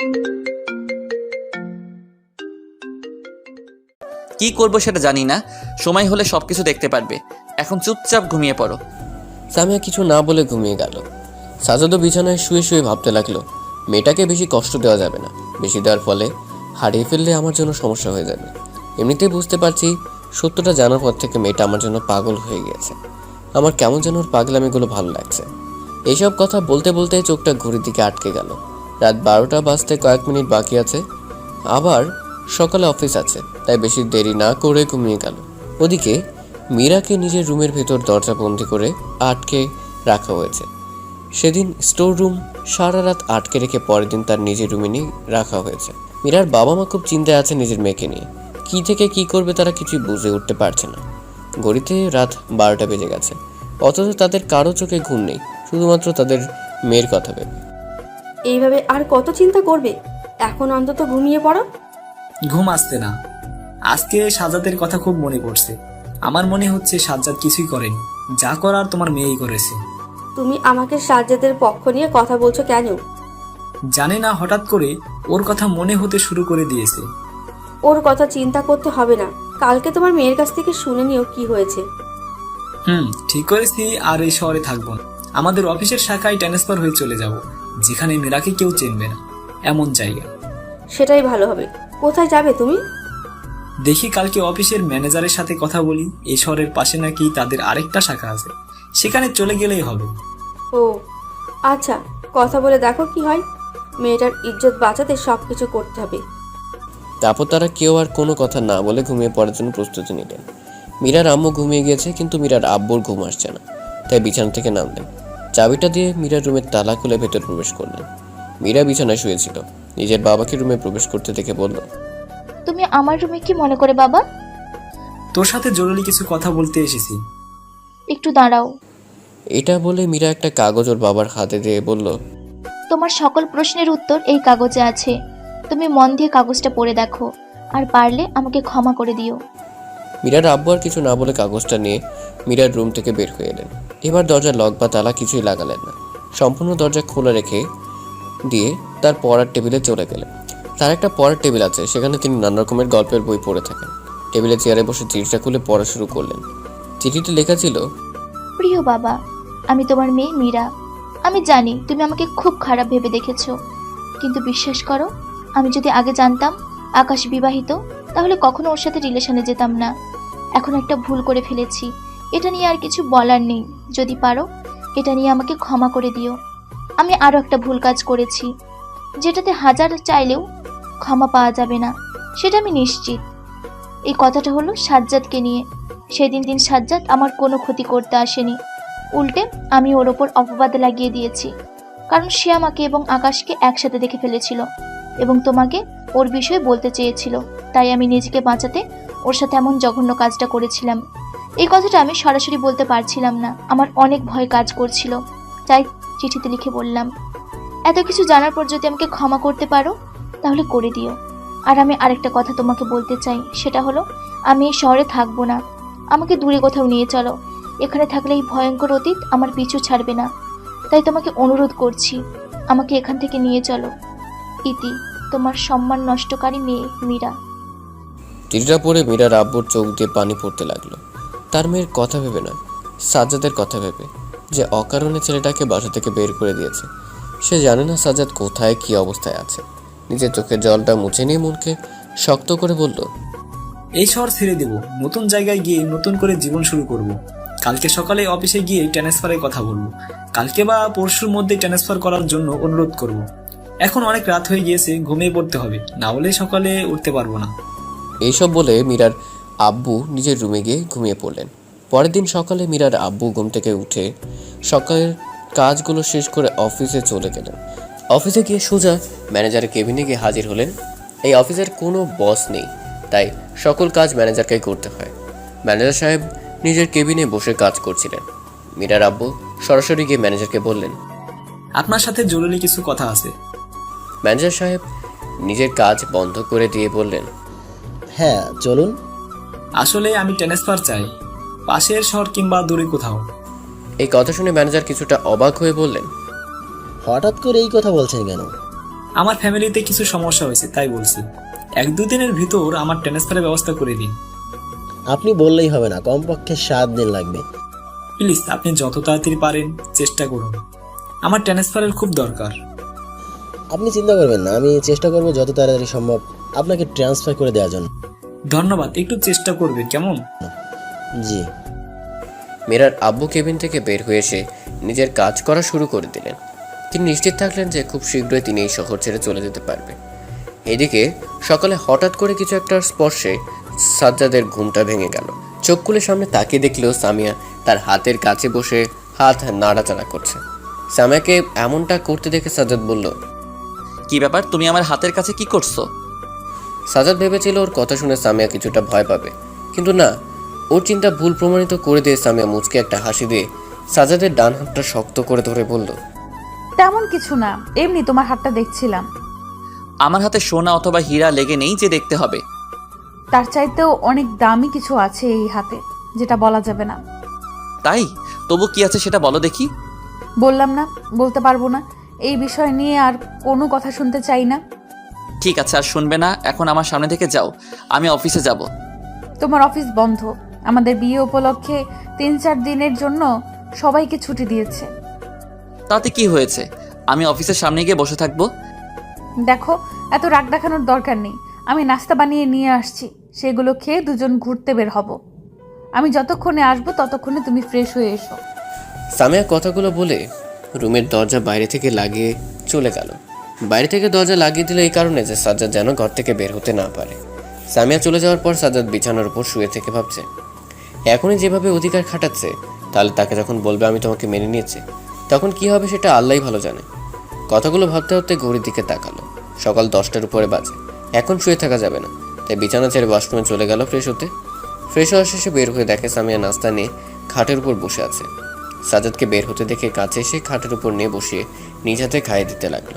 কি করব সেটা জানি না। সময় হলে সবকিছু দেখতে পারবে। এখন চুপচাপ ঘুমিয়ে পড়ো। সামিয়া কিছু না বলে ঘুমিয়ে গেল। সাজাদও বিছানায় শুয়ে শুয়ে ভাবতে লাগল, মেয়েটাকে বেশি কষ্ট দেওয়া যাবে না। বেশি দেওয়ার ফলে হারিয়ে ফেললে আমার জন্য সমস্যা হয়ে যাবে। এমনিতেই বুঝতে পারছি, সত্যটা জানার পর থেকে মেয়েটা আমার জন্য পাগল হয়ে গেছে আমার কেমন যেন ওর পাগলামিগুলো ভালো লাগছে। এইসব কথা বলতে বলতে চোখটা ঘড়ির দিকে আটকে গেল। রাত বারোটা বাজতে কয়েক মিনিট বাকি আছে। আবার সকালে অফিস আছে, তাই বেশি দেরি না করে ঘুমিয়ে গেল। ওদিকে মীরাকে নিজের রুমের ভেতর দরজা বন্দি করে আটকে রাখা হয়েছে। সেদিন স্টোর রুম সারা রাত আটকে রেখে পরের দিন তার নিজের রুমে নিয়ে রাখা হয়েছে। মীরার বাবা মা খুব চিন্তায় আছে নিজের মেয়েকে নিয়ে। কি থেকে কি করবে তারা কিছুই বুঝে উঠতে পারছে না। গড়িতে রাত বারোটা বেজে গেছে। অথচ তাদের কারও চোখে ঘুম নেই, শুধুমাত্র তাদের মেয়ের কথা ভেবে। এইভাবে আর কত চিন্তা করবে? এখন অন্তত ঘুমিয়ে পড়ো। ঘুম আসতে না। আজকে সাজাদের কথা খুব মনে পড়ছে। আমার মনে হচ্ছে সাজ্জাদ কিছুই করেনি। যা করার তোমার মেয়েই করেছে। তুমি আমাকে সাজ্জাদের পক্ষ নিয়ে কথা বলছো কেন? জানে না হঠাৎ করে ওর কথা মনে হতে শুরু করে দিয়েছে। ওর কথা চিন্তা করতে হবে না। কালকে তোমার মেয়ের কাছ থেকে শুনে নিও কি হয়েছে। হুম ঠিক করেছি আর এই শহরে থাকব আমাদের অফিসের শাখায় ট্রান্সফার হয়ে চলে যাব। যেখানে মেয়েরাকে কেউ চিনবে না। এমন জায়গা। সেটাই ভালো হবে। কোথায় যাবে তুমি? দেখি কালকে অফিসের ম্যানেজারের সাথে কথা বলি। এই শহরের পাশে নাকি তাদের আরেকটা শাখা আছে। সেখানে চলে গেলেই হবে। ও আচ্ছা কথা বলে দেখো কি হয়। মেয়েটার ইজ্জত বাঁচাতে সব কিছু করতে হবে। তারপর তারা কেউ আর কোনো কথা না বলে ঘুমিয়ে পড়ার জন্য প্রস্তুতি নিলেন। মীরার আম্মু ঘুমিয়ে গিয়েছে কিন্তু মীরার আব্বুর ঘুম আসছে না। তাই বিছানা থেকে নামলেন। চাবিটা দিয়ে মীরার রুমের তালা খুলে ভেতর প্রবেশ করলেন মীরা বিছানায় শুয়েছিল। নিজের বাবাকে রুমে প্রবেশ করতে দেখে বলল তুমি আমার রুমে কি মনে করে বাবা? তোর সাথে জরুরি কিছু কথা বলতে এসেছি। একটু দাঁড়াও। এটা বলে মীরা একটা কাগজ ওর বাবার হাতে দিয়ে বলল তোমার সকল প্রশ্নের উত্তর এই কাগজে আছে। তুমি মন দিয়ে কাগজটা পড়ে দেখো আর পারলে আমাকে ক্ষমা করে দিও। মীরার আব্বু আর কিছু না বলে কাগজটা নিয়ে মীরার রুম থেকে বের হয়ে এলেন। এবার দরজা লক বা তালা কিছুই লাগালেন না। সম্পূর্ণ দরজা খোলা রেখে দিয়ে তার পড়ার টেবিলে চলে গেলেন। তার একটা পড়ার টেবিল আছে, সেখানে তিনি নানা রকমের গল্পের বই পড়ে থাকেন। টেবিলে চেয়ারে বসে চিঠিটা খুলে পড়া শুরু করলেন। চিঠিতে লেখা ছিল, প্রিয় বাবা, আমি তোমার মেয়ে মীরা। আমি জানি তুমি আমাকে খুব খারাপ ভেবে দেখেছ। কিন্তু বিশ্বাস করো, আমি যদি আগে জানতাম আকাশ বিবাহিত, তাহলে কখনো ওর সাথে রিলেশনে যেতাম না। এখন একটা ভুল করে ফেলেছি। এটা নিয়ে আর কিছু বলার নেই, যদি পারো। এটা নিয়ে আমাকে ক্ষমা করে দিও। আমি আরও একটা ভুল কাজ করেছি, যেটাতে হাজার চাইলেও ক্ষমা পাওয়া যাবে না, সেটা আমি নিশ্চিত। এই কথাটা হলো সাজ্জাদকে নিয়ে। সেদিন দিন সাজ্জাদ আমার কোনো ক্ষতি করতে আসেনি। উল্টে আমি ওর ওপর অপবাদ লাগিয়ে দিয়েছি, কারণ সে আমাকে এবং আকাশকে একসাথে দেখে ফেলেছিল এবং তোমাকে ওর বিষয়ে বলতে চেয়েছিল, তাই আমি নিজেকে বাঁচাতে ওর সাথে এমন জঘন্য কাজটা করেছিলাম। এই কথাটা আমি সরাসরি বলতে পারছিলাম না। আমার অনেক ভয় কাজ করছিল। তাই চিঠিতে লিখে বললাম, এত কিছু জানার পর যদি আমাকে ক্ষমা করতে পারো, তাহলে করে দিও। আর আমি আরেকটা কথা তোমাকে বলতে চাই, সেটা হলো, আমি এই শহরে থাকব না। আমাকে দূরে কোথাও নিয়ে চলো। এখানে থাকলে এই ভয়ঙ্কর অতীত আমার পিছু ছাড়বে না। তাই তোমাকে অনুরোধ করছি, আমাকে এখান থেকে নিয়ে চলো। ইতি, তোমার সম্মান নষ্টকারী মেয়ে মীরা। চিঠিটা পড়ে মীরার আব্বুর চোখ দিয়ে পানি পড়তে লাগল। তার মেয়ের কথা ভেবে নয় সাজ্জাদের কথা ভেবে যে অকারণে ছেলেটাকে বাসা থেকে বের করে দিয়েছে। সে জানে না সাজ্জাদ কোথায় কি অবস্থায় আছে। নিজের চোখের জলটা মুছে নিয়ে মনকে শক্ত করে বলল এই শহর ছেড়ে দেব নতুন জায়গায় গিয়ে নতুন করে জীবন শুরু করব। কালকে সকালে অফিসে গিয়ে ট্রান্সফারের কথা বলব। কালকে বা পরশুর মধ্যে ট্রান্সফার করার জন্য অনুরোধ করব। এখন অনেক রাত হয়ে গিয়েছে ঘুমিয়ে পড়তে হবে না হলে সকালে উঠতে পারব না। এইসব বলে মীরার আব্বু নিজের রুমে গিয়ে ঘুমিয়ে পড়লেন। পরের দিন সকালে মীরার আব্বু ঘুম থেকে উঠে সকালের কাজগুলো শেষ করে অফিসে চলে গেলেন। অফিসে গিয়ে সোজা ম্যানেজারের কেবিনে গিয়ে হাজির হলেন। এই অফিসের কোনো বস নেই তাই সকল কাজ ম্যানেজারকে করতে হয়। ম্যানেজার সাহেব নিজের কেবিনে বসে কাজ করছিলেন। মীরার আব্বু সরাসরি গিয়ে ম্যানেজারকে বললেন আপনার সাথে জরুরি কিছু কথা আছে। ম্যানেজার সাহেব নিজের কাজ বন্ধ করে দিয়ে বললেন হ্যাঁ চলুন। আসলে আমি ট্রান্সফার চাই পাশের শহর কিংবা দূরে কোথাও। এই কথা শুনে ম্যানেজার কিছুটা অবাক হয়ে বললেন হঠাৎ করে এই কথা বলছেন কেন? আমার ফ্যামিলিতে কিছু সমস্যা হয়েছে তাই বলছি। এক দুদিনের ভিতর আমার ট্রান্সফারের ব্যবস্থা করে দিন। আপনি বললেই হবে না কমপক্ষে সাত দিন লাগবে। প্লিজ আপনি যত তাড়াতাড়ি পারেন চেষ্টা করুন। আমার ট্রান্সফারের খুব দরকার। আপনি চিন্তা করবেন না আমি চেষ্টা করব যত তাড়াতাড়ি সম্ভব আপনাকে ট্রান্সফার করে দেওয়ার জন্য। ধন্যবাদ একটু চেষ্টা করবে কেমন? জি। মীরার আব্বু কেবিন থেকে বের হয়ে এসে নিজের কাজ করা শুরু করে দিলেন। তিনি নিশ্চিত থাকলেন যে খুব শীঘ্রই তিনি এই শহর ছেড়ে চলে যেতে পারবে। এদিকে সকালে হঠাৎ করে কিছু একটা স্পর্শে সাজ্জাদের ঘুমটা ভেঙে গেল। চোখ খুলে সামনে তাকিয়ে দেখলেও সামিয়া তার হাতের কাছে বসে হাত নাড়াচাড়া করছে। সামিয়াকে এমনটা করতে দেখে সাজ্জাদ বলল কি ব্যাপার? তুমি আমার হাতের কাছে কি করছ? সাজাদ ভেবেছিল ওর কথা শুনে সামিয়া কিছুটা ভয় পাবে। কিন্তু না ওর চিন্তা ভুল প্রমাণিত করে দিয়ে সামিয়া মুচকে একটা হাসি দিয়ে সাজাদের ডান হাতটা শক্ত করে ধরে বলল তেমন কিছু না এমনি তোমার হাতটা দেখছিলাম। আমার হাতে সোনা অথবা হীরা লেগে নেই যে দেখতে হবে। তার চাইতেও অনেক দামি কিছু আছে এই হাতে যেটা বলা যাবে না। তাই? তবু কি আছে সেটা বলো দেখি। বললাম না বলতে পারব না। এই বিষয় নিয়ে আর কোনো কথা শুনতে চাই না। ঠিক আছে আর শুনবে না এখন আমার সামনে থেকে যাও আমি অফিসে যাব। তোমার অফিস বন্ধ আমাদের বিয়ে উপলক্ষে তিন চার দিনের জন্য সবাইকে ছুটি দিয়েছে। তাতে কি হয়েছে? আমি অফিসের সামনে গিয়ে বসে থাকব? দেখো এত রাগ দেখানোর দরকার নেই আমি নাস্তা বানিয়ে নিয়ে আসছি সেগুলো খেয়ে দুজন ঘুরতে বের হব। আমি যতক্ষণে আসব ততক্ষণে তুমি ফ্রেশ হয়ে এসো। সামিয়া কথাগুলো বলে রুমের দরজা বাইরে থেকে লাগিয়ে চলে গেল। বাইরে থেকে দরজা লাগিয়ে দিল এই কারণে যে সাজ্জাদ যেন ঘর থেকে বের হতে না পারে। সামিয়া চলে যাওয়ার পর সাজ্জাদ বিছানার উপর শুয়ে থেকে ভাবছে, এখনই যেভাবে অধিকার খাটাচ্ছে, তাহলে তাকে যখন বলবে আমি তোমাকে মেনে নিয়েছি, তখন কি হবে সেটা আল্লাহ ভালো জানে। কথাগুলো ভাবতে ভাবতে ঘড়ির দিকে তাকালো। সকাল দশটার উপরে বাজে, এখন শুয়ে থাকা যাবে না। তাই বিছানা ছেড়ে ওয়াশরুমে চলে গেল ফ্রেশ হতে। ফ্রেশ হওয়ার শেষে বের হয়ে দেখে সামিয়া নাস্তা নিয়ে খাটের উপর বসে আছে। সাজ্জাদকে বের হতে দেখে কাছে এসে খাটের উপর নিয়ে বসিয়ে নিজ হাতে খাইয়ে দিতে লাগল।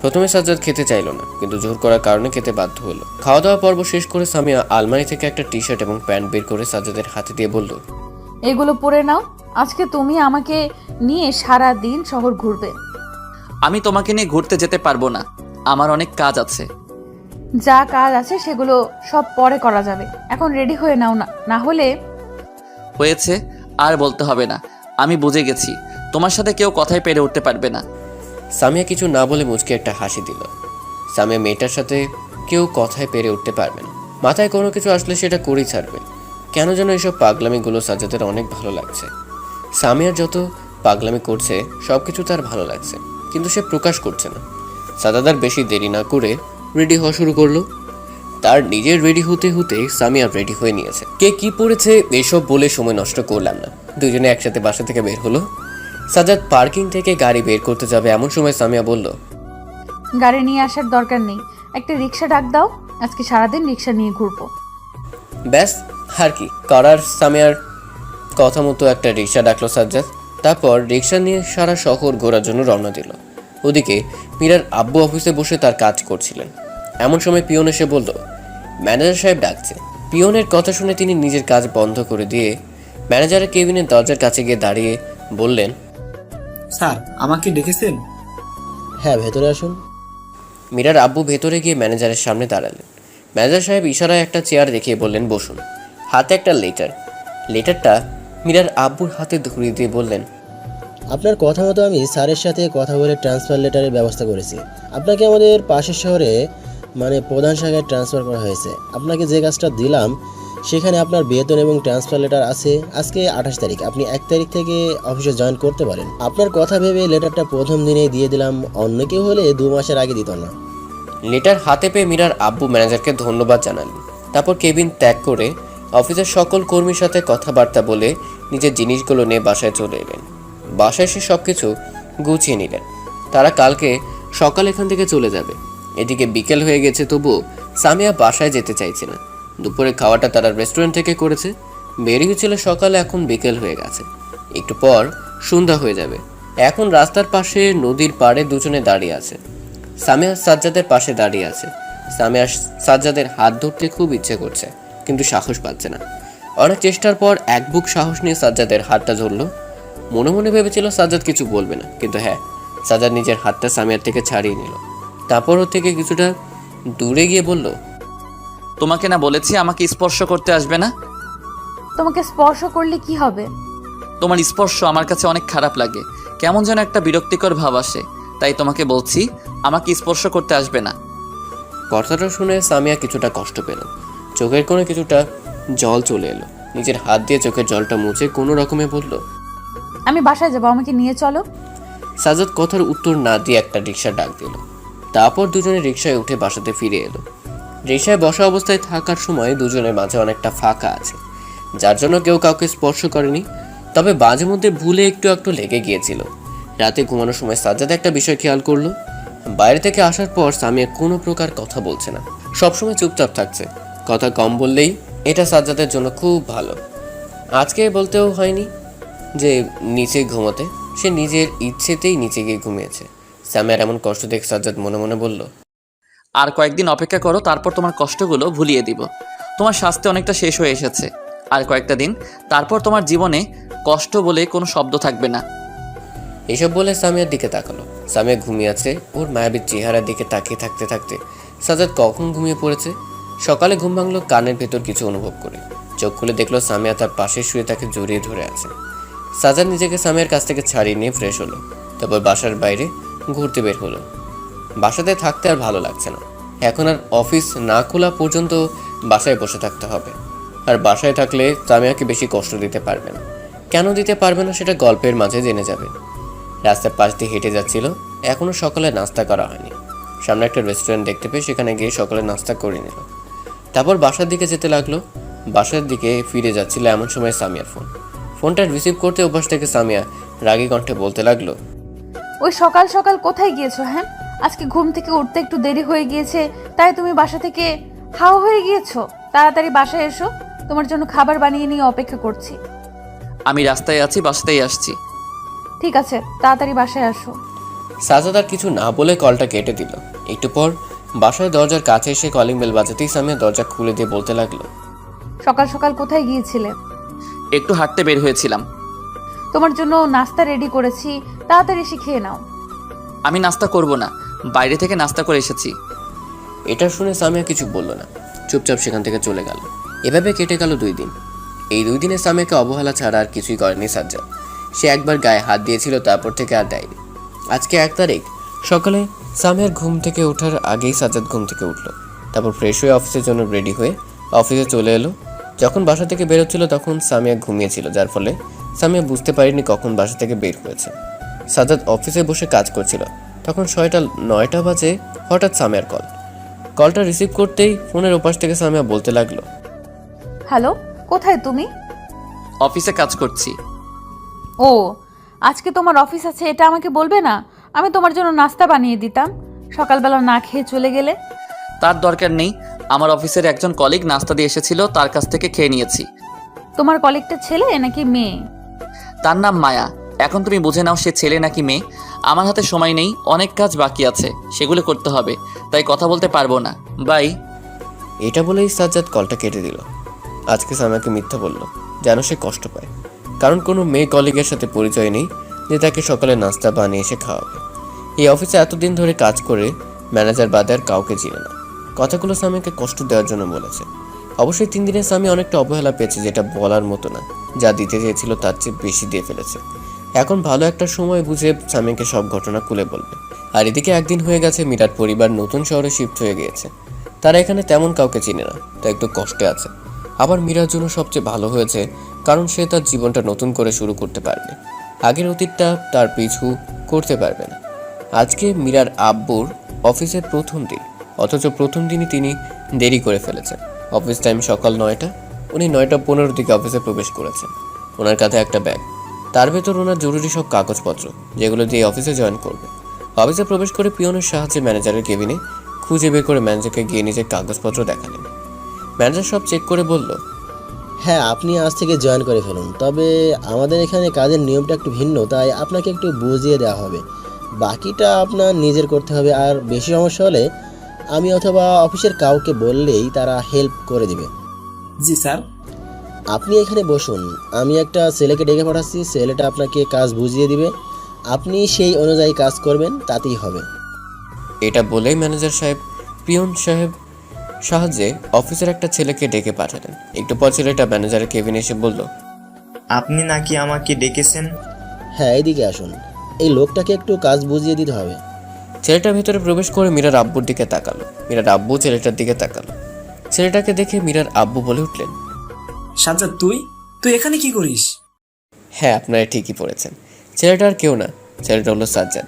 প্রথমে সাজ্জাদ খেতে চাইলো না কিন্তু জোর করার কারণে খেতে বাধ্য হলো। খাওয়া দাওয়া পর্ব শেষ করে সামিয়া আলমারি থেকে একটা টি শার্ট এবং প্যান্ট বের করে সাজ্জাদের হাতে দিয়ে বলল এগুলো পরে নাও। আজকে তুমি আমাকে নিয়ে সারা দিন শহর ঘুরবে। আমি তোমাকে নিয়ে ঘুরতে যেতে পারব না। আমার অনেক কাজ আছে। যা কাজ আছে সেগুলো সব পরে করা যাবে। এখন রেডি হয়ে নাও না না হলে হয়েছে আর বলতে হবে না। আমি বুঝে গেছি। তোমার সাথে কেউ কথাই পেরে উঠতে পারবে না। সামিয়া কিছু না বলে মুচকে একটা হাসি দিল। সামিয়া মেয়েটার সাথে কেউ কথায় পেরে উঠতে পারবে না। মাথায় কোনো কিছু আসলে সেটা করেই ছাড়বে। কেন যেন এইসব পাগলামিগুলো সাজাদের অনেক ভালো লাগছে। সামিয়ার যত পাগলামি করছে সব কিছু তার ভালো লাগছে। কিন্তু সে প্রকাশ করছে না। সাদাদার বেশি দেরি না করে রেডি হওয়া শুরু করল। তার নিজের রেডি হতে হতে সামিয়া রেডি হয়ে নিয়েছে। কে কি পড়েছে, এসব বলে সময় নষ্ট করলাম না। দুজনে একসাথে বাসা থেকে বের হলো। সাজাদ পার্কিং থেকে গাড়ি বের করতে যাবে এমন সময় সামিয়া বলল গাড়ি নিয়ে আসার দরকার নেই। একটা রিক্সা ডাক দাও আজকে সারাদিন রিক্সা নিয়ে ঘুরবো। ব্যাস আর কি করার সামিয়ার কথা মতো একটা রিক্সা ডাকলো সাজ্জাদ। তারপর রিক্সা নিয়ে সারা শহর ঘোরার জন্য রওনা দিল। ওদিকে মীরার আব্বু অফিসে বসে তার কাজ করছিলেন। এমন সময় পিয়ন এসে বলল ম্যানেজার সাহেব ডাকছে। পিয়নের কথা শুনে তিনি নিজের কাজ বন্ধ করে দিয়ে ম্যানেজারের কেবিনের দরজার কাছে গিয়ে দাঁড়িয়ে বললেন স্যার আমাকে ডেকেছেন? হ্যাঁ ভেতরে আসুন। মীরার আব্বু ভেতরে গিয়ে ম্যানেজারের সামনে দাঁড়ালেন। ম্যানেজার সাহেব ইশারায় একটা চেয়ার দেখিয়ে বললেন বসুন। হাতে একটা লেটার। লেটারটা মীরার আব্বুর হাতে ধরিয়ে দিয়ে বললেন আপনার কথা মতো আমি স্যারের সাথে কথা বলে ট্রান্সফার লেটারের ব্যবস্থা করেছি। আপনাকে আমাদের পাশের শহরে মানে প্রধান শাখায় ট্রান্সফার করা হয়েছে। আপনাকে যে কাজটা দিলাম সেখানে আপনার বেতন এবং ট্রান্সফার লেটার আছে। আজকে আঠাশ তারিখ, আপনি এক তারিখ থেকে অফিসে জয়েন করতে পারেন। আপনার কথা ভেবে লেটারটা প্রথম দিনেই দিয়ে দিলাম, অন্য কেউ হলে দু মাসের আগে দিত না। লেটার হাতে পেয়ে মীরার আব্বু ম্যানেজারকে ধন্যবাদ জানালেন তারপর কেবিন ত্যাগ করে অফিসের সকল কর্মীর সাথে কথাবার্তা বলে নিজের জিনিসগুলো নিয়ে বাসায় চলে এলেন। বাসায় এসে সব কিছু গুছিয়ে নিলেন। তারা কালকে সকাল এখান থেকে চলে যাবে। এদিকে বিকেল হয়ে গেছে, তবুও সামিয়া বাসায় যেতে চাইছে না। দুপুরে খাওয়াটা তারা রেস্টুরেন্ট থেকে করেছে। বেরিয়েছিল সকালে, এখন বিকেল হয়ে গেছে। একটু পর সন্ধ্যা হয়ে যাবে। এখন রাস্তার পাশে নদীর পাড়ে দুজনে দাঁড়িয়ে আছে। সামিয়া সাজ্জাদের পাশে দাঁড়িয়ে আছে। সামিয়া সাজ্জাদের হাত ধরতে খুব ইচ্ছে করছে, কিন্তু সাহস পাচ্ছে না। অনেক চেষ্টার পর এক বুক সাহস নিয়ে সাজ্জাদের হাতটা ধরলো। মনে মনে ভেবেছিল সাজ্জাদ কিছু বলবে না, কিন্তু হ্যাঁ সাজ্জাদ নিজের হাতটা সামিয়ার থেকে ছাড়িয়ে নিল। তারপর থেকে কিছুটা দূরে গিয়ে বলল তোমাকে না বলেছি আমাকে স্পর্শ করতে আসবে না? তোমাকে স্পর্শ করলে কি হবে? তোমার স্পর্শ আমার কাছে অনেক খারাপ লাগে। কেমন যেন একটা বিরক্তিকর ভাব আসে। তাই তোমাকে বলছি আমাকে স্পর্শ করতে আসবে না। কথাটা শুনে সামিয়া কিছুটা কষ্ট পেল। চোখের কোণে কিছুটা জল চলে এলো। নিজের হাত দিয়ে চোখের জলটা মুছে কোনো রকমে বলল আমি বাসায় যাব আমাকে নিয়ে চলো। সাজাদ কথার উত্তর না দিয়ে একটা রিক্সা ডাক দিল। তারপর দুজনে রিক্সায় উঠে বাসাতে ফিরে এলো। রিক্সায় বসা অবস্থায় থাকার সময় দুজনের মাঝে অনেকটা ফাঁকা আছে, যার জন্য কেউ কাউকে স্পর্শ করেনি। তবে মাঝে মধ্যে ভুলে একটু একটু লেগে গিয়েছিল। রাতে ঘুমানোর সময় সাজ্জাদ একটা বিষয় খেয়াল করল। বাইরে থেকে আসার পর সামিয়া কোনো প্রকার কথা বলছে না। সবসময় চুপচাপ থাকছে। কথা কম বললেই এটা সাজ্জাদের জন্য খুব ভালো। আজকে বলতেও হয়নি যে নিচে ঘুমোতে। সে নিজের ইচ্ছেতেই নিচে গিয়ে ঘুমিয়েছে। স্যামের এমন কষ্ট দেখে সাজ্জাদ মনে মনে বলল আর কয়েকদিন অপেক্ষা করো, তারপর তোমার কষ্টগুলো ভুলিয়ে দিব। তোমার স্বাস্থ্য অনেকটা শেষ হয়ে এসেছে। আর কয়েকটা দিন, তারপর তোমার জীবনে কষ্ট বলে কোনো শব্দ থাকবে না। এসব বলে সামিয়ার দিকে তাকালো। সামিয়া ঘুমিয়ে আছে, ওর মায়াবীর চেহারার দিকে তাকিয়ে থাকতে থাকতে সাজাদ কখন ঘুমিয়ে পড়েছে? সকালে ঘুম ভাঙলো কানের ভেতর কিছু অনুভব করে। চোখ খুলে দেখল সামিয়া তার পাশে শুয়ে তাকে জড়িয়ে ধরে আছে। সাজাদ নিজেকে সামিয়ার কাছ থেকে ছাড়িয়ে নিয়ে ফ্রেশ হলো। তারপর বাসার বাইরে ঘুরতে বের হলো। বাসাতে থাকতে আর ভালো লাগছে না। এখন আর অফিস না খোলা পর্যন্ত বাসায় বসে থাকতে হবে। আর বাসায় থাকলে সামিয়াকে বেশি কষ্ট দিতে পারবে না। কেন দিতে পারবে না সেটা গল্পের মাঝে জেনে যাবে। রাস্তার পাশ দিয়ে হেঁটে যাচ্ছিল এখনও সকালে নাস্তা করা হয়নি। সামনে একটা রেস্টুরেন্ট দেখতে পেয়ে সেখানে গিয়ে সকালে নাস্তা করে নিল। তারপর বাসার দিকে যেতে লাগল। বাসার দিকে ফিরে যাচ্ছিল এমন সময় সামিয়ার ফোন। ফোনটা রিসিভ করতে অভ্যাস থেকে সামিয়া রাগী কণ্ঠে বলতে লাগল, ওই সকাল সকাল কোথায় গিয়েছো হ্যাঁ? আজকে ঘুম থেকে উঠতে একটু দেরি হয়ে গিয়েছে তাই তুমি বাসা থেকে হাওয়া হয়ে গিয়েছো। তাড়াতাড়ি বাসায় এসো তোমার জন্য খাবার বানিয়ে নিয়ে অপেক্ষা করছি। আমি রাস্তায় আছি বাসাতেই আসছি। ঠিক আছে তাড়াতাড়ি বাসায় আসো। সাজাদ আর কিছু না বলে কলটা কেটে দিল। একটু পর বাসার দরজার কাছে এসে কলিং বেল বাজাতেই সামিয়া দরজা খুলে দিয়ে বলতে লাগল সকাল সকাল কোথায় গিয়েছিলে? একটু হাঁটতে বের হয়েছিলাম। তোমার জন্য নাস্তা রেডি করেছি তাড়াতাড়ি এসে খেয়ে নাও। আমি নাস্তা করব না। বাইরে থেকে নাস্তা করে এসেছি। এটা শুনে সামিয়া কিছু বলল না। চুপচাপ সেখান থেকে চলে গেল। এভাবে কেটে গেল দুই দিন। এই দুই দিনে সামিয়াকে অবহেলা ছাড়া আর কিছুই করেনি সাজ্জাদ। সে একবার গায়ে হাত দিয়েছিল, তারপর থেকে আর দেয়নি। আজকে এক তারিখ। সকালে সামিয়ার ঘুম থেকে ওঠার আগেই সাজ্জাদ ঘুম থেকে উঠল। তারপর ফ্রেশ হয়ে অফিসের জন্য রেডি হয়ে অফিসে চলে এলো। যখন বাসা থেকে বেরোচ্ছিল, তখন সামিয়া ঘুমিয়েছিল, যার ফলে সামিয়া বুঝতে পারেনি কখন বাসা থেকে বের হয়েছে। সাজ্জাদ অফিসে বসে কাজ করছিল। তখন ছয়টা নয়টা বাজে হঠাৎ সামিয়ার কল কলটা রিসিভ করতেই ফোনের ওপাশ থেকে সামিয়া বলতে লাগল হ্যালো কোথায় তুমি? অফিসে কাজ করছি। ও আজকে তোমার অফিস আছে এটা আমাকে বলবে না? আমি তোমার জন্য নাস্তা বানিয়ে দিতাম সকালবেলা না খেয়ে চলে গেলে। তার দরকার নেই আমার অফিসের একজন কলিগ নাস্তা দিয়ে এসেছিল তার কাছ থেকে খেয়ে নিয়েছি। তোমার কলিগটা ছেলে নাকি মেয়ে? তার নাম মায়া। এখন তুমি বুঝে নাও সে ছেলে নাকি মেয়ে। আমার হাতে সময় নেই, অনেক কাজ বাকি আছে, সেগুলো করতে হবে, তাই কথা বলতে পারব না। বাই। এটা বলেই সাজ্জাদ কলটা কেটে দিল। আজকে সামিয়াকে মিথ্যা বলল, যেন সে কষ্ট পায়। কারণ কোনো মেয়ে কলিগের সাথে পরিচয় নেই, যে তাকে সকালে নাস্তা বানিয়ে এসে খাওয়াবে। এই অফিসে এতদিন ধরে কাজ করে ম্যানেজার বাদে আর কাউকে চিনে না। কথাগুলো সামিয়াকে কষ্ট দেওয়ার জন্য বলেছে। অবশ্যই তিন দিনে স্বামী অনেকটা অবহেলা পেয়েছে, যেটা বলার মতো না। যা দিতে চেয়েছিল তার চেয়ে বেশি দিয়ে ফেলেছে। এখন ভালো একটা সময় বুঝে স্বামীকে সব ঘটনা খুলে বলবে আর এদিকে একদিন হয়ে গেছে মিরাট পরিবার নতুন শহরে শিফট হয়ে গিয়েছে। তারা এখানে তেমন কাউকে চিনে না, তাই একটু কষ্টে আছে। আবার মীরার জন্য সবচেয়ে ভালো হয়েছে কারণ সে তার জীবনটা নতুন করে শুরু করতে পারবে। আগের অতীতটা তার পিছু করতে পারবে না। আজকে মীরার আব্বুর অফিসের প্রথম দিন, অথচ প্রথম দিনই তিনি দেরি করে ফেলেছেন। অফিস টাইম সকাল নয়টা, উনি নয়টা পনেরো দিকে অফিসে প্রবেশ করেছেন। ওনার কাছে একটা ব্যাগ তার ভেতর ওনার জরুরি সব কাগজপত্র যেগুলো দিয়ে অফিসে জয়েন করবে। অফিসে প্রবেশ করে পিয়নের সাহায্যে ম্যানেজারের কেবিনে খুঁজে বের করে ম্যানেজারকে গিয়ে নিজের কাগজপত্র দেখালেন ম্যানেজার সব চেক করে বলল হ্যাঁ আপনি আজ থেকে জয়েন করে ফেলুন। তবে আমাদের এখানে কাজের নিয়মটা একটু ভিন্ন তাই আপনাকে একটু বুঝিয়ে দেওয়া হবে। বাকিটা আপনার নিজের করতে হবে আর বেশি সমস্যা হলে আমি অথবা অফিসের কাউকে বললেই তারা হেল্প করে দিবে। জি স্যার। আপনি এখানে বসুন। আমি একটা ছেলেকে ডেকে পাঠাচ্ছি। ছেলেটা আপনাকে কাজ বুঝিয়ে দিবে। আপনি সেই অনুযায়ী কাজ করবেন তাতেই হবে। এটা বলেই ম্যানেজার সাহেব পিয়ন সাহেব সাহায্যে অফিসের একটা ছেলেকে ডেকে পাঠালেন। একটু পর ছেলেটা ম্যানেজারের কেবিন এসে বলল আপনি নাকি আমাকে ডেকেছেন? হ্যাঁ এইদিকে আসুন। এই লোকটাকে একটু কাজ বুঝিয়ে দিতে হবে। ছেলেটা ভিতরে প্রবেশ করে মীরার আব্বুর দিকে তাকালো। মীরার আব্বু ছেলেটার দিকে তাকালো। ছেলেটাকে দেখে মীরার আব্বু বলে উঠলেন সাজ্জাদ, তুই? তুই এখানে কি করিস? হ্যাঁ আপনারা ঠিকই পড়েছেন। ছেলেটা আর কেউ না। ছেলেটা হলো সাজ্জাদ।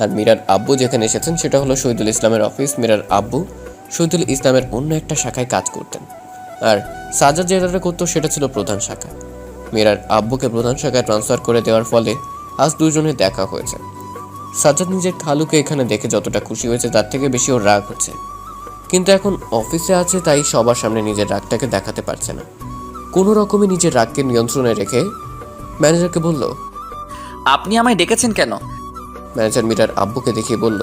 আর মীরার আব্বু যেখানে এসেছেন, সেটা হলো শহীদুল ইসলামের অফিস। মীরার আব্বু শহীদুল ইসলামের অন্য একটা শাখায় কাজ করতেন। আর সাজ্জাদ যেটা করতো সেটা ছিল প্রধান শাখা। মীরার আব্বুকে প্রধান শাখায় ট্রান্সফার করে দেওয়ার ফলে আজ দুজনের দেখা হয়েছে। সাজ্জাদ নিজের খালুকে এখানে দেখে যতটা খুশি হয়েছে, তার থেকে বেশি ওর রাগ হচ্ছে। কিন্তু এখন অফিসে আছে, তাই সবার সামনে নিজের রাগটাকে দেখাতে পারছে না। কোনো রকমে নিজের রাগকে নিয়ন্ত্রণে রেখে ম্যানেজারকে বলল আপনি আমায় ডেকেছেন কেন? ম্যানেজার মীরার আব্বুকে দেখিয়ে বলল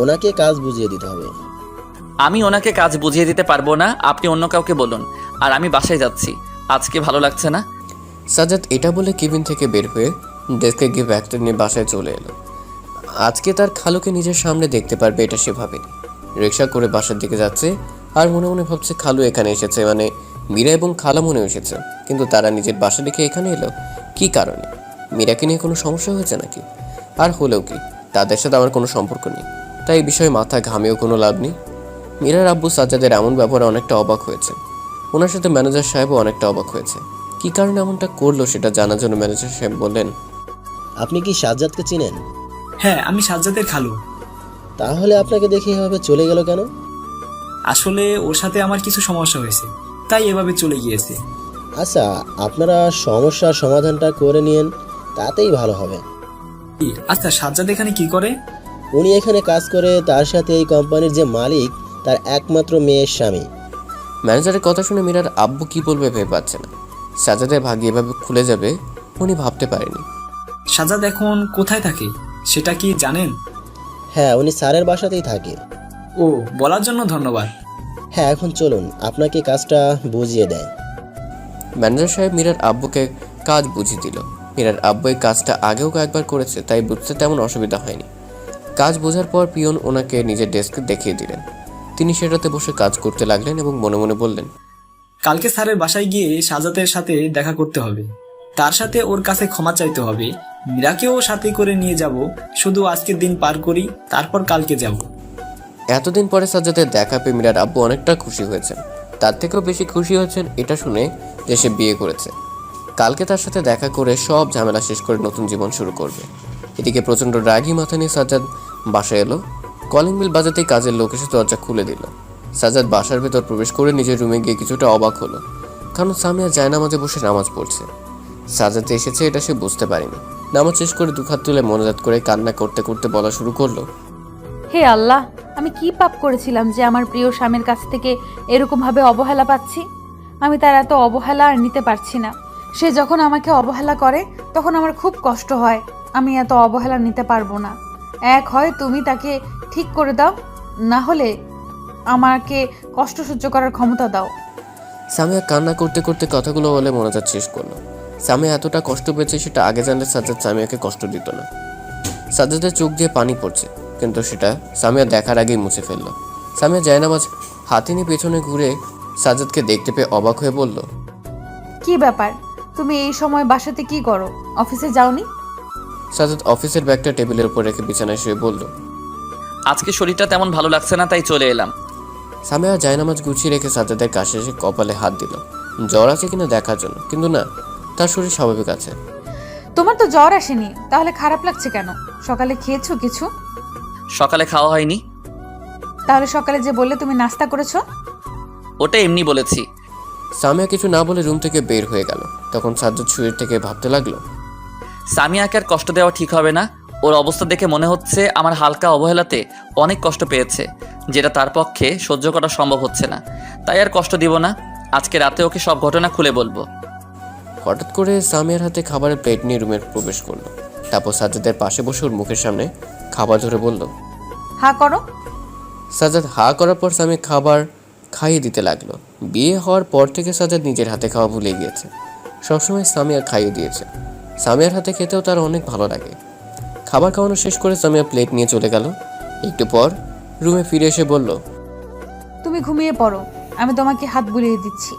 ওনাকে কাজ বুঝিয়ে দিতে হবে। আমি ওনাকে কাজ বুঝিয়ে দিতে পারব না আপনি অন্য কাউকে বলুন আর আমি বাসায় যাচ্ছি আজকে ভালো লাগছে না? সাজাদ এটা বলে কেবিন থেকে বের হয়ে ডেস্কে গিয়ে ব্যাগটা নিয়ে বাসায় চলে এলো। আজকে তার খালুকে নিজের সামনে দেখতে পারবে এটা সে ভাবেনি। রিক্সা করে বাসার দিকে যাচ্ছে আর মনে মনে ভাবছে খালু এখানে এসেছে মানে মীরা এবং খালা মনে এসেছে কিন্তু তারা নিজের বাসা দেখে এখানে এলো। কি কারণে? মীরাকে নিয়ে কোনো সমস্যা হয়েছে নাকি? আর হলেও কি তাদের সাথে আমার কোনো সম্পর্ক নেই তাই এই বিষয়ে মাথা ঘামেও কোনো লাভ নেই। মীরার আব্বু সাজ্জাদের এমন ব্যবহারে অনেকটা অবাক হয়েছে। ওনার সাথে ম্যানেজার সাহেবও অনেকটা অবাক হয়েছে। কি কারণে এমনটা করল সেটা জানার জন্য ম্যানেজার সাহেব বললেন আপনি কি সাজ্জাদকে চিনেন? হ্যাঁ আমি সাজ্জাদের খালু। তাহলে আপনাকে দেখে এভাবে চলে গেল কেন? আসলে ওর সাথে আমার কিছু সমস্যা হয়েছে। তাই এভাবে চলে গিয়েছে। আচ্ছা আপনারা সমস্যার সমাধানটা করে নিন তাতেই ভালো হবে। আচ্ছা সাজ্জাদ এখানে কি করে? উনি এখানে কাজ করে তার সাথে এই কোম্পানির যে মালিক তার একমাত্র মেয়ের স্বামী। ম্যানেজারের কথা শুনে মীরার আব্বু কি বলবে ভেবে পাচ্ছে না। সাজাদের ভাগ্য এভাবে খুলে যাবে উনি ভাবতে পারেনি। সাজ্জাদ এখন কোথায় থাকে? সেটা কি জানেন? হ্যাঁ উনি স্যারের বাসাতেই থাকে। ও বলার জন্য ধন্যবাদ। হ্যাঁ এখন চলুন আপনাকে কাজটা বুঝিয়ে দেয়। ম্যানেজার সাহেব মীরার আব্বুকে কাজ বুঝিয়ে দিল। মীরার আব্বু এই কাজটা আগেও কয়েকবার করেছে তাই বুঝতে তেমন অসুবিধা হয়নি। কাজ বোঝার পর পিয়ন ওনাকে নিজের ডেস্কে দেখিয়ে দিলেন। তিনি সেটাতে বসে কাজ করতে লাগলেন এবং মনে মনে বললেন কালকে স্যারের বাসায় গিয়ে সাজাতের সাথে দেখা করতে হবে। তার সাথে ওর কাছে ক্ষমা চাইতে হবে। মীরাকেও সাথে করে নিয়ে যাব। শুধু আজকের দিন পার করি তারপর কালকে যাব। এতদিন পরে সাজ্জাদের দেখা পেয়ে মীরার আব্বু অনেকটা খুশি হয়েছেন। তার থেকেও বেশি খুশি হয়েছেন এটা শুনে যে সে বিয়ে করেছে। কালকে তার সাথে দেখা করে সব ঝামেলা শেষ করে নতুন জীবন শুরু করবে। এদিকে প্রচণ্ড রাগী মাথা নিয়ে সাজ্জাদ বাসায় এলো। কলিং বিল বাজাতেই কাজের লোক এসে দরজা খুলে দিল। সাজ্জাদ বাসার ভেতর প্রবেশ করে নিজের রুমে গিয়ে কিছুটা অবাক হলো। কারণ সামিয়া জায়নামাজে বসে নামাজ পড়ছে। সাজ্জাদ এসেছে এটা সে বুঝতে পারেনি। নামাজ শেষ করে দুখাত তুলে মনোজাত করে কান্না করতে করতে বলা শুরু করল হে আল্লাহ, আমি কি পাপ করেছিলাম যে আমার প্রিয় স্বামীর কাছ থেকে এরকমভাবে অবহেলা পাচ্ছি? আমি তার এত অবহেলা আর নিতে পারছি না। সে যখন আমাকে অবহেলা করে, তখন আমার খুব কষ্ট হয়। আমি এত অবহেলা নিতে পারব না। এক হয় তুমি তাকে ঠিক করে দাও, না হলে আমাকে কষ্ট সহ্য করার ক্ষমতা দাও। সামিয়া কান্না করতে করতে কথাগুলো বলে মনোজাত শেষ করল। সামিয়া এতটা কষ্ট পেয়েছে সেটা আগে জানলে সাজ্জাদ সামিয়াকে কষ্ট দিত না। সাজ্জাদের চোখ দিয়ে পানি পড়ছে। কিন্তু সেটা সামিয়া দেখার আগেই মুছে ফেলল। সামিয়া জায়নামাজ হাতে নিয়ে পেছনে ঘুরে সাজ্জাদকে দেখতে পেয়ে অবাক হয়ে বলল কি ব্যাপার? তুমি এই সময় বাসাতে কি করো? অফিসে যাওনি? সাজ্জাদ অফিসের ব্যাগটা টেবিলের উপর রেখে বিছানায় শুয়ে বলল আজকে শরীরটা তেমন ভালো লাগছে না তাই চলে এলাম। সামিয়া জায়নামাজ গুছিয়ে রেখে সাজ্জাদের কাছে এসে কপালে হাত দিল। জ্বর আছে কিনা দেখার জন্য কিন্তু না তার শরীর স্বাভাবিক আছে। তোমার তো জ্বর আসেনি তাহলে খারাপ লাগছে কেন? সকালে খেয়েছো কিছু? সকালে খাওয়া হয়নি। তাহলে সকালে যে বললে তুমি নাস্তা করেছ? ওটা এমনি বলেছি। সামিয়া কিছু না বলে রুম থেকে বের হয়ে গেল। তখন সাজ্জাদ শুয়ের থেকে ভাবতে লাগল। সামিয়াকে আর কষ্ট দেওয়া ঠিক হবে না। ওর অবস্থা দেখে মনে হচ্ছে আমার হালকা অবহেলাতে অনেক কষ্ট পেয়েছে যেটা তার পক্ষে সহ্য করা সম্ভব হচ্ছে না। তাই আর কষ্ট দিব না। আজকে রাতে ওকে সব ঘটনা খুলে বলব। হঠাৎ করে সামিয়ার হাতে খাবারের প্লেট নিয়ে রুমে প্রবেশ করল। তারপর সাজ্জাদের পাশে বসে ওর মুখের সামনে খাবার ধরে বলল হা করো। সাজাদ হা করার পর সামি খাবার খাইয়ে দিতে লাগল। বিয়ে হওয়ার পর থেকে সাজাদ নিজের হাতে খাওয়া ভুলে গিয়েছে। সবসময় সামিয়া খাইয়ে দিয়েছে। সামিয়ার হাতে খেতেও তার অনেক ভালো লাগে। খাবার খাওয়ানো শেষ করে সামিয়া প্লেট নিয়ে চলে গেল। একটু পর রুমে ফিরে এসে বলল তুমি ঘুমিয়ে পড়ো আমি তোমাকে হাত বুলিয়ে দিচ্ছি।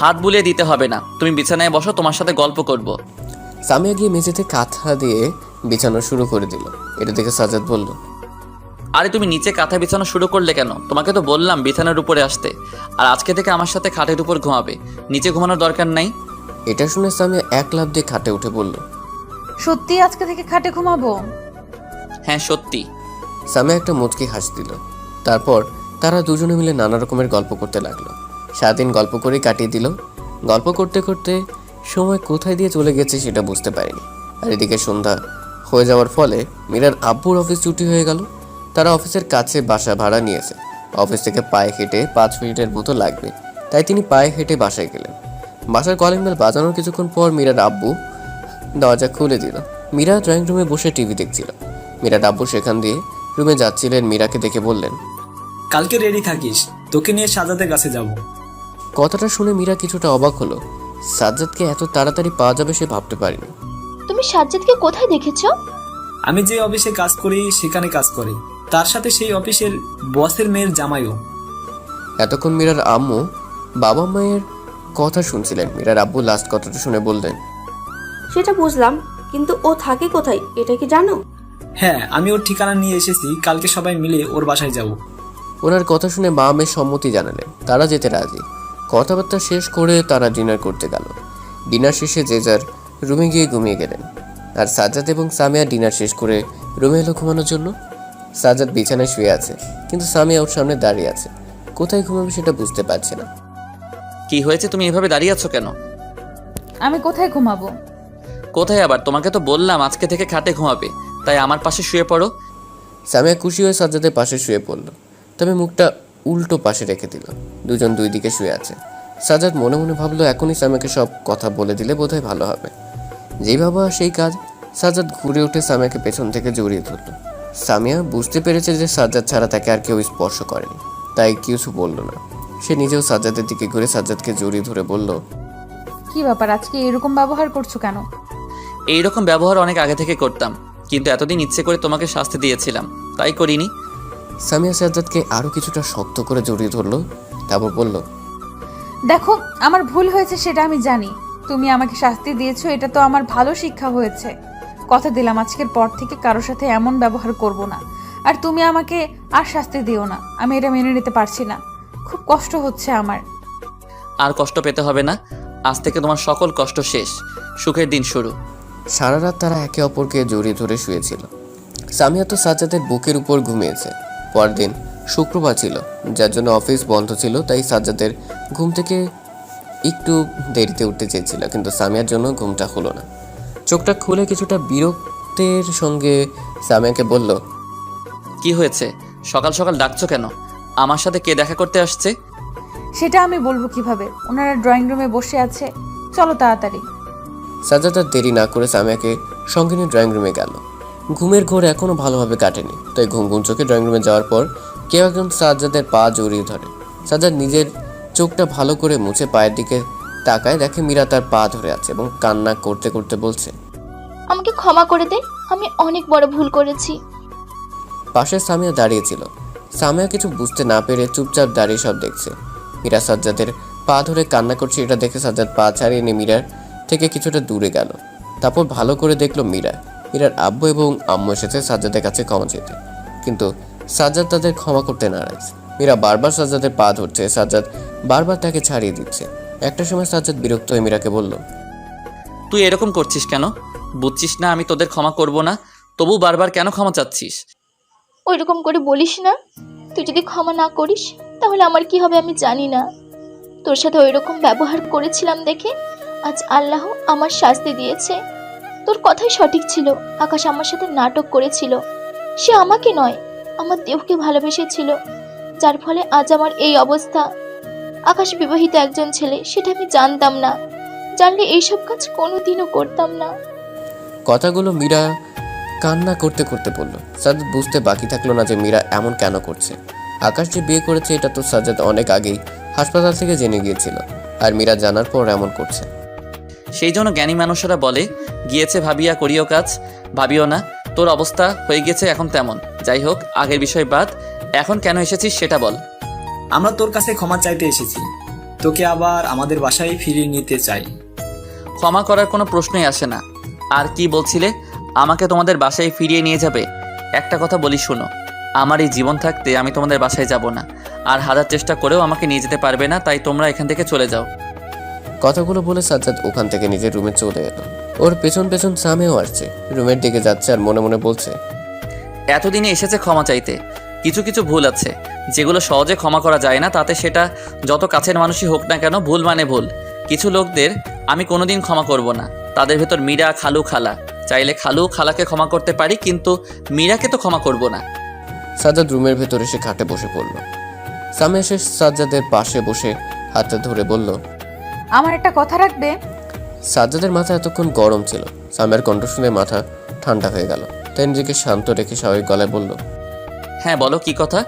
হাত বুলিয়ে দিতে হবে না। তুমি বিছানায় বসো তোমার সাথে গল্প করব। সামিয়া গিয়ে মেঝেতে কাঁথা দিয়ে বিছানো শুরু করে দিল। এটা দেখে সাজাদ বলল আরে তুমি নিচে কাঁথা বিছানো শুরু করলে কেন? তোমাকে তো বললাম বিছানার উপরে আসতে। আর আজকে থেকে আমার সাথে খাটের উপর ঘুমাবে। নিচে ঘুমানোর দরকার নাই? এটা শুনে সামিয়া এক লাফ দিয়ে খাটে উঠে বলল সত্যি আজকে থেকে খাটে ঘুমাবো? হ্যাঁ সত্যি। সামিয়া একটা মুচকি হাস দিল। তারপর তারা দুজনে মিলে নানা রকমের গল্প করতে লাগল। সারাদিন গল্প করেই কাটিয়ে দিল। গল্প করতে করতে সময় কোথায় দিয়ে চলে গেছে সেটা বুঝতে পারিনি। আর এদিকে সন্ধ্যা হয়ে যাওয়ার ফলে মীরার আব্বুর অফিস ছুটি হয়ে গেল। তারা অফিসের কাছে বাসা ভাড়া নিয়েছে। অফিস থেকে পায়ে হেঁটে পাঁচ মিনিটের মতো লাগবে। তাই তিনি পায়ে হেঁটে বাসায় গেলেন। বাসার কলিং বেল বাজানোর কিছুক্ষণ পর মীরার আব্বু দরজা খুলে দিল। মীরা ড্রয়িং রুমে বসে টিভি দেখছিল। মীরার আব্বু সেখান দিয়ে রুমে যাচ্ছিলেন। মীরাকে দেখে বললেন কালকে রেডি থাকিস। তোকে নিয়ে সাজাতে কাছে যাব। কথাটা শুনে মীরা কিছুটা অবাক হলো। সাজ্জাদকে এত তাড়াতাড়ি পাওয়া যাবে সে ভাবতে পারেনি। তুমি সাজ্জাদকে কোথায় দেখেছ? আমি যে অফিসে কাজ করি সেখানে কাজ করে। তার সাথে সেই অফিসের বসের মেয়ের জামাইও। এতক্ষণ মীরার আম্মু বাবা মায়ের কথা শুনছিলেন। মীরার আব্বু লাস্ট কথাটা শুনে বললেন সেটা বুঝলাম কিন্তু ও থাকে কোথায়? এটা কি জানো? হ্যাঁ আমি ওর ঠিকানা নিয়ে এসেছি। কালকে সবাই মিলে ওর বাসায় যাব। ওনার কথা শুনে মা মেয়ের সম্মতি জানালেন। তারা যেতে রাজি। কথাবার্তা শেষ করে তারা ডিনার করতে গেল। ডিনার শেষে যে যার রুমে গিয়ে ঘুমিয়ে গেলেন। আর সাজ্জাদ এবং সামিয়া ডিনার শেষ করে রুমে এলো ঘুমানোর জন্য। সাজ্জাদ বিছানায় শুয়ে আছে কিন্তু সামিয়া ওর সামনে দাঁড়িয়ে আছে। কোথায় ঘুমাবে সেটা বুঝতে পারছে না। কি হয়েছে? তুমি এভাবে দাঁড়িয়ে আছো কেন? আমি কোথায় ঘুমাবো? কোথায় আবার? তোমাকে তো বললাম আজকে থেকে খাটে ঘুমাবে তাই আমার পাশে শুয়ে পড়ো। সামিয়া খুশি হয়ে সাজ্জাদের পাশে শুয়ে পড়ল। তবে মুখটা উল্টো পাশে রেখে দিল। দুজন দুই দিকে শুয়ে আছে। সাজাদ মনে মনে ভাবলো এখনই সামিয়াকে সব কথা বলে দিলে বোধহয় ভালো হবে। যেই ভাবা সেই কাজ সাজাদ ঘুরে উঠে সামিয়াকে পেছন থেকে জড়িয়ে ধরল। সামিয়া বুঝতে পেরেছে যে সাজ্জাদ ছাড়া তাকে আর কেউ স্পর্শ করেনি তাই কিছু বলল না। সে নিজেও সাজ্জাদের দিকে ঘুরে সাজ্জাদকে জড়িয়ে ধরে বলল কি ব্যাপার আজকে এরকম ব্যবহার করছ কেন? এইরকম ব্যবহার অনেক আগে থেকে করতাম কিন্তু এতদিন ইচ্ছে করে তোমাকে শাস্তি দিয়েছিলাম তাই করিনি? সামিয়া সাজ্জাদকে আরও কিছুটা শক্ত করে জড়িয়ে ধরলো তারপর বলল দেখো আমার ভুল হয়েছে সেটা আমি জানি তুমি আমাকে শাস্তি দিয়েছ এটা তো আমার ভালো শিক্ষা হয়েছে। কথা দিলাম আজকের পর থেকে কারোর সাথে এমন ব্যবহার করব না। আর তুমি আমাকে আর শাস্তি দিও না আমি এটা মেনে নিতে পারছি না। খুব কষ্ট হচ্ছে আমার। আর কষ্ট পেতে হবে না আজ থেকে তোমার সকল কষ্ট শেষ। সুখের দিন শুরু। সারা রাত তারা একে অপরকে জড়িয়ে ধরে শুয়েছিল। সামিয়া তো সাজ্জাদের বুকের উপর ঘুমিয়েছে। পরদিন শুক্রবার ছিল যার জন্য অফিস বন্ধ ছিল তাই সাজ্জাদের ঘুম থেকে একটু দেরিতে উঠতে চেয়েছিল কিন্তু সামিয়ার জন্য ঘুমটা হলো না। চোখটা খুলে কিছুটা বিরক্তের সঙ্গে সামিয়াকে বলল কি হয়েছে? সকাল সকাল ডাকছো কেন? আমার সাথে কে দেখা করতে আসছে? সেটা আমি বলব কীভাবে? ওনারা ড্রয়িং রুমে বসে আছে। চলো তাড়াতাড়ি। সাজ্জাদ আর দেরি না করে সামিয়াকে সঙ্গে নিয়ে ড্রয়িং রুমে গেল। ঘুমের ঘোর এখনও ভালোভাবে কাটেনি তাই ঘুম ঘুম চোখে ড্রয়িং রুমে যাওয়ার পর কেউ একজন সাজ্জাদের পা জড়িয়ে ধরে। সাজ্জাদ নিজের চোখটা ভালো করে মুছে পায়ের দিকে তাকায় দেখে মীরা তার পা ধরে আছে এবং কান্না করতে করতে বলছে আমাকে ক্ষমা করে দে আমি অনেক বড় ভুল করেছি। পাশে সামিয়া দাঁড়িয়েছিল সামিয়া কিছু বুঝতে না পেরে চুপচাপ দাঁড়িয়ে সব দেখছে। মীরা সাজ্জাদের পা ধরে কান্না করছে এটা দেখে সাজ্জাদ পা ছাড়িয়ে নিয়ে মীরার থেকে কিছুটা দূরে গেল। তারপর ভালো করে দেখল মীরা। মীরার আব্বু এবং আম্মু এসেছে সাজ্জাদের কাছে ক্ষমা চেতে কিন্তু সাজ্জাদ তাদের ক্ষমা করতে নারাজ। মীরা বারবার সাজ্জাদের পা ধরছে। সাজ্জাদ বারবার তাকে ছাড়িয়ে দিচ্ছে। একটা সময় সাজ্জাদ বিরক্ত হয়ে মীরাকে বলল তুই এরকম করছিস কেন? বুঝছিস না আমি তোদের ক্ষমা করব না তবু বারবার কেন ক্ষমা চাচ্ছিস? ওই রকম করে বলিস না। তুই যদি ক্ষমা না করিস তাহলে আমার কি হবে আমি জানি না। তোর সাথে ওই রকম ব্যবহার করেছিলাম দেখে আজ আল্লাহ আমার শাস্তি দিয়েছে। তোর কথাই সঠিক ছিল। আকাশ আমার সাথে নাটক করেছিল। সে আমাকে নয় আমার দেহকে ভালোবেসেছিল। যার ফলে আজ আমার এই অবস্থা। আকাশ বিবাহিত একজন ছেলে সেটা আমি জানতাম না। জানলে এইসব কাজ কোনোদিনও করতাম না। কথাগুলো মীরা কান্না করতে করতে বলল। সাজ্জাদ বুঝতে বাকি থাকল না যে মীরা এমন কেন করছে। আকাশ যে বিয়ে করেছে এটা তো সাজ্জাদ অনেক আগেই হাসপাতাল থেকে জেনে গিয়েছিল। আর মীরা জানার পর এমন করছে। সেই জন্য জ্ঞানী মানুষেরা বলে গিয়েছে ভাবিয়া করিও কাজ। ভাবিও না তোর অবস্থা হয়ে গেছে এখন তেমন। যাই হোক আগের বিষয় বাদ। এখন কেন এসেছিস সেটা বল। আমরা তোর কাছে ক্ষমা চাইতে এসেছি। তোকে আবার আমাদের বাসায় ফিরিয়ে নিতে চাই। ক্ষমা করার কোনো প্রশ্নই আসে না। আর কি বলছিলে? আমাকে তোমাদের বাসায় ফিরিয়ে নিয়ে যাবে। একটা কথা বলি শোনো। আমার এই জীবন থাকতে আমি তোমাদের বাসায় যাব না। আর হাজার চেষ্টা করেও আমাকে নিয়ে যেতে পারবে না তাই তোমরা এখান থেকে চলে যাও। কথাগুলো বলে সাজ্জাদ ওখান থেকে নিজের রুমে চলে এলো। ওর পেছন পেছন সামেও আসছে। রুমের দিকে যাচ্ছে আর মনে মনে বলছে এতদিনে এসেছে ক্ষমা চাইতে। কিছু কিছু ভুল আছে যেগুলো সহজে ক্ষমা করা যায় না তাতে সেটা যত কাছের মানুষই হোক না কেন ভুল মানে ভুল। কিছু লোকদের আমি কোনোদিন ক্ষমা করব না তাদের ভেতর মীরা খালু খালা। চাইলে খালু খালাকে ক্ষমা করতে পারি কিন্তু মীরাকে তো ক্ষমা করব না। সাজ্জাদ রুমের ভেতর এসে খাটে বসে পড়ল। সামে এসে সাজ্জাদের পাশে বসে হাতে ধরে বলল আমার একটা কথা রাখবে? সাজ্জাদের মাথা এতক্ষণ গরম ছিল। সামের কণ্ঠ শুনে মাথা ঠান্ডা হয়ে গেল। তাই নিজেকে শান্ত রেখে স্বাভাবিক গলায় বলল হ্যাঁ বলো কি কথা?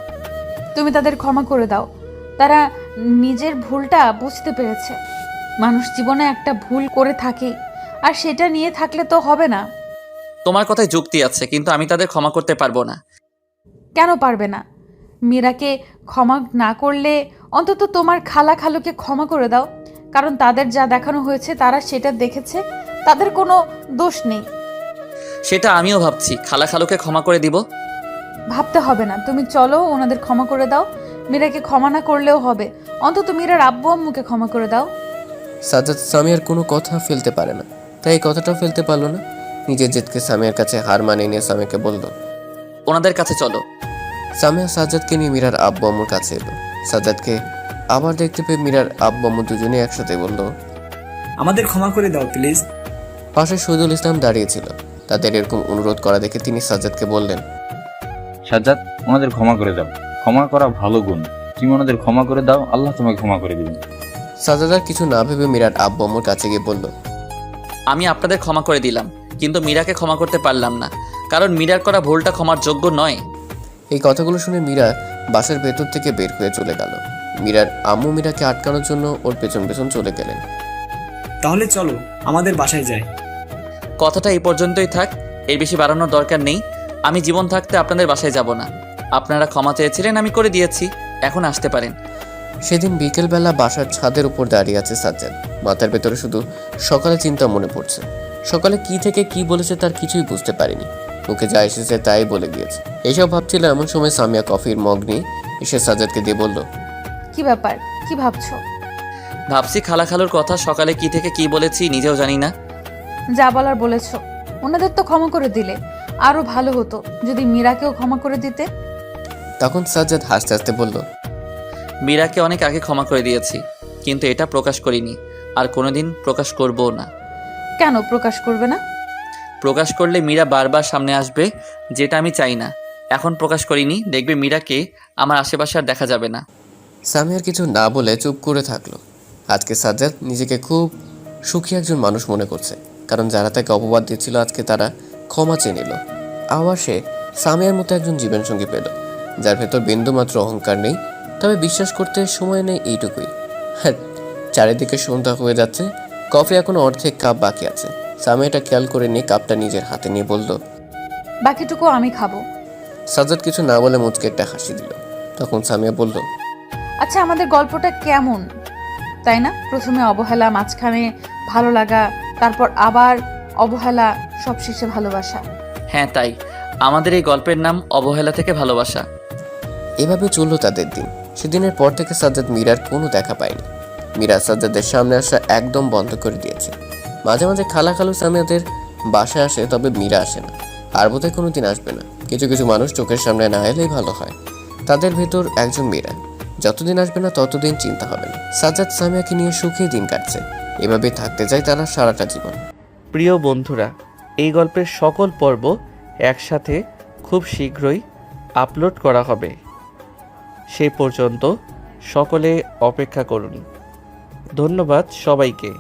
তুমি তাদের ক্ষমা করে দাও। তারা নিজের ভুলটা বুঝতে পেরেছে। মানুষ জীবনে একটা ভুল করে থাকে আর সেটা নিয়ে থাকলে তো হবে না। তোমার কথায় যুক্তি আছে কিন্তু আমি তাদের ক্ষমা করতে পারব না। কেন পারবে না? মীরাকে ক্ষমা না করলে অন্তত তোমার খালা খালুকে ক্ষমা করে দাও কারণ তাদের যা দেখানো হয়েছে তারা সেটা দেখেছে তাদের কোনো দোষ নেই। সেটা আমিও ভাবছি। খালা খালুকে ক্ষমা করে দিব। ভাবতে হবে না। তুমি চলো ওনাদের ক্ষমা করে দাও। মীরাকে ক্ষমা না করলেও হবে। অন্তত মীরার আব্বু আম্মুকে ক্ষমা করে দাও। সাজ্জাদ সামিয়ার কোনো কথা ফেলতে পারে না। তাই এই কথাটাও ফেলতে পারল না। নিজের জেদকে সামিয়ার কাছে হার মানিয়ে নিয়ে সামিয়াকে বলল ওনাদের কাছে চলো। সামিয়া সাজ্জাদকে নিয়ে মীরার আব্বু আম্মুর কাছে এলো। সাজ্জাদকে আবার দেখতে পেয়ে মীরার আব্বু আম্মু দুজনেই একসাথে বলল আমাদের ক্ষমা করে দাও প্লিজ। পাশে শহীদুল ইসলাম দাঁড়িয়েছিল তাদের এরকম অনুরোধ করা দেখে তিনি সাজ্জাদকে বললেন সাজ্জাদ ওনাদের ক্ষমা করে দাও। ক্ষমা করা ভালো গুণ। তুমি ওনাদের ক্ষমা করে দাও আল্লাহ তোমাকে ক্ষমা করে দিবেন। সাজ্জাদ আর কিছু না ভেবে মীরার আব্বু আম্মুর কাছে গিয়ে বলল আমি আপনাদের ক্ষমা করে দিলাম কিন্তু মীরাকে ক্ষমা করতে পারলাম না। কারণ মীরার করা ভুলটা ক্ষমার যোগ্য নয়। এই কথাগুলো শুনে মীরা বাসের ভেতর থেকে বের হয়ে চলে গেল। মীরার আম্মু মীরাকে আটকানোর জন্য ওর পেছন পেছন চলে গেলেন। তাহলে চলো আমাদের বাসায় যাই। কথাটা এই পর্যন্তই থাক এর বেশি বাড়ানোর দরকার নেই। আমি জীবন থাকতে আপনাদের বাসায় যাব না। আপনারা ক্ষমা চেয়েছিলেন আমি করে দিয়েছি। এখন আসতে পারেন। সেদিন বিকেলবেলা বাসার ছাদের উপর দাঁড়িয়ে আছে সাজ্জাদ। মাথার ভেতরে শুধু সকালে চিন্তা মনে পড়ছে। সকালে কি থেকে কি বলেছে তার কিছুই বুঝতে পারিনি। ওকে যা এসেছে তাই বলে গিয়েছে এইসব ভাবছিল এমন সময় সামিয়া কফির মগ নিয়ে এসে সাজ্জাদকে দিয়ে বলল কি ব্যাপার? কি ভাবছ? ভাবছি খালা খালুর কথা সকালে কি থেকে কি বলেছি নিজেও জানি না। যা বলার বলেছ। ওনাদের তো ক্ষমা করে দিলে। আরও ভালো হতো যদি মীরাকেও ক্ষমা করে দিতে। তখন সাজ্জাদ হাসতে হাসতে বলল মীরাকে অনেক আগে ক্ষমা করে দিয়েছি কিন্তু এটা প্রকাশ করিনি আর কোনোদিন প্রকাশ করবও না। কেন প্রকাশ করবে না? প্রকাশ করলে মীরা বারবার সামনে আসবে যেটা আমি চাই না। এখন প্রকাশ করিনি দেখবে মীরাকে আমার আশেপাশে আর দেখা যাবে না। সামিয়ার কিছু না বলে চুপ করে থাকল। আজকে সাজ্জাদ নিজেকে খুব সুখী একজন মানুষ মনে করছে কারণ যারা তাকে অপবাদ দিচ্ছিল আজকে তারা ক্ষমা চেয়ে নিল। আবার সে সামিয়ার মতো একজন জীবনসঙ্গী পেল যার ভেতর বিন্দুমাত্র অহংকার নেই তবে বিশ্বাস করতে সময় নেই এইটুকুই। হ্যাঁ চারিদিকে সন্ধ্যা হয়ে যাচ্ছে কফি এখনও অর্ধেক কাপ বাকি আছে। সামিয়াটা খেয়াল করে নিয়ে কাপটা নিজের হাতে নিয়ে বলল বাকিটুকু আমি খাব। সাজাদ কিছু না বলে মুচকে একটা হাসি দিল। তখন সামিয়া বলল আচ্ছা আমাদের গল্পটা কেমন? তাই না? প্রথমে অবহেলা মাঝখানে ভালো লাগা তারপর আবার অবহেলা সবশেষে ভালোবাসা। হ্যাঁ তাই। আমাদের এই গল্পের নাম অবহেলা থেকে ভালোবাসা। এভাবে চলল তাদের দিন। সেদিনের পর থেকে সাজ্জাদ মীরার কোনো দেখা পায়নি। মীরা সাজ্জাদের সামনে আসা একদম বন্ধ করে দিয়েছে। মাঝে মাঝে খালা খালু সামিয়াদের বাসায় আসে তবে মীরা আসে না। আর বোধহয় কোনো দিন আসবে না। কিছু কিছু মানুষ চোখের সামনে না এলেই ভালো হয়। তাদের ভেতর একজন মীরা। যতদিন আসবে না ততদিন চিন্তা হবে না। সাজ্জাদ সামিয়াকে নিয়ে সুখেই দিন কাটছে। এভাবে থাকতে চায় তারা সারাটা জীবন। প্রিয় বন্ধুরা, এই গল্পের সকল পর্ব একসাথে খুব শীঘ্রই আপলোড করা হবে। সেই পর্যন্ত সকলে অপেক্ষা করুন। ধন্যবাদ সবাইকে।